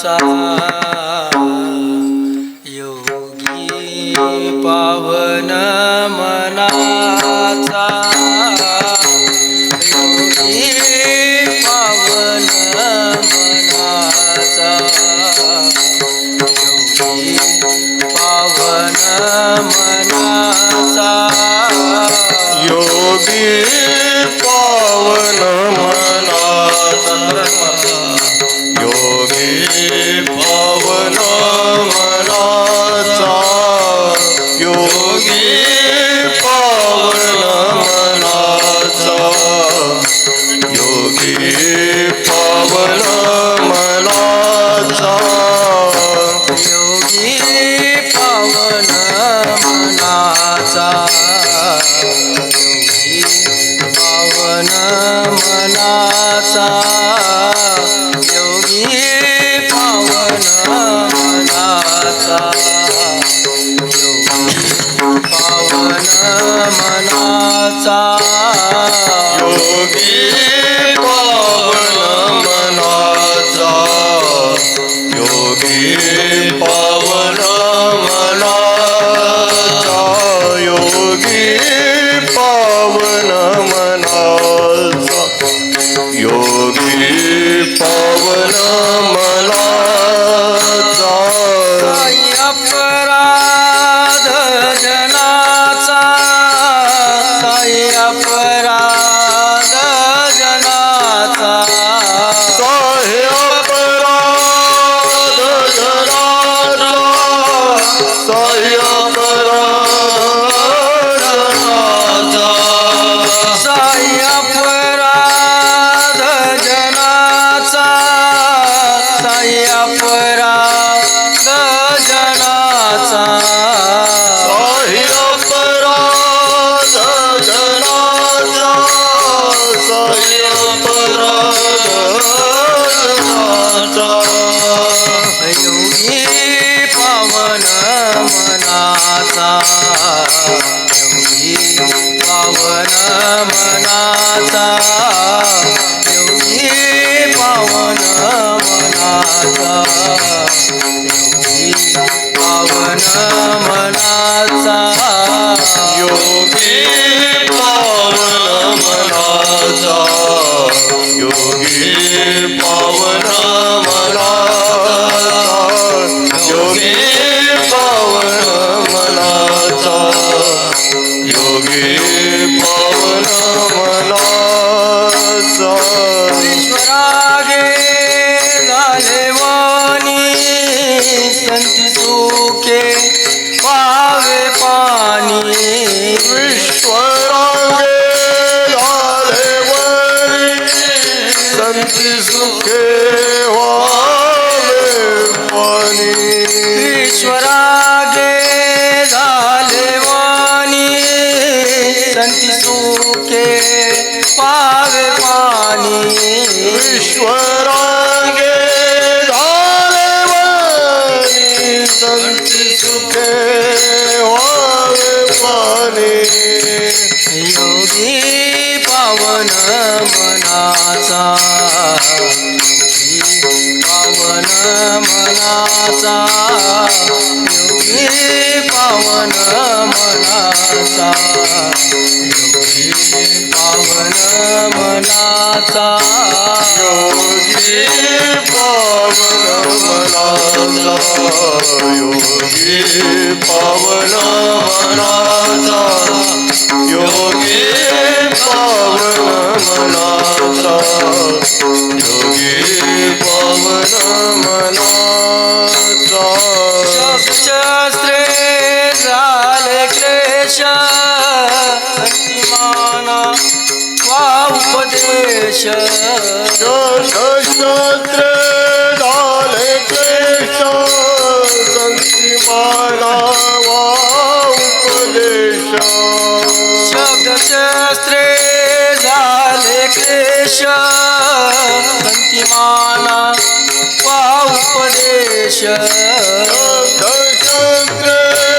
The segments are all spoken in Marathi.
sorry मनाचा. योगी पावन मनाचा. योगी पावन मनाचा. योगी पावन मनाचा. योगी पावन मनाचा. योगी पावन मनाचा. योगी के पावे पानी विश्व वावे पाणी योगी पावन मनाचा. योगी पावन मनाचा. योगी पावन मनाचा. योगी पावन मनाचा. योगी पावन मनाचा. पावन मनाचा योगी पावन मनाचा योगी पावन मनाचा शस्त्रे झाले क्लेश अंतिमाना वा उपदेश शब्दशस्त्रे झाले क्लेश अंतिमाना वा उपदेश। शस्त्र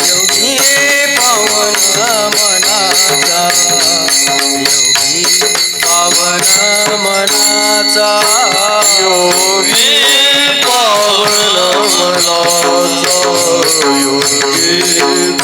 योगी पावन मनाचा योगी पावन मनाचा योगी पावन मनाचा योगी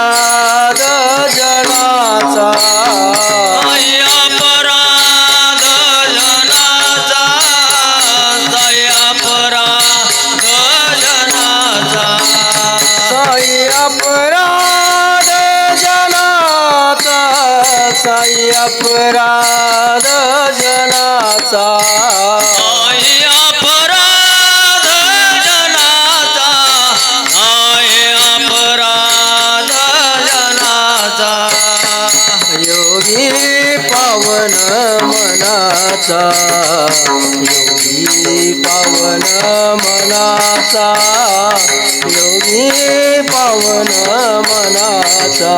अपराध जनाचा साई अपराध. पावन मनाचा.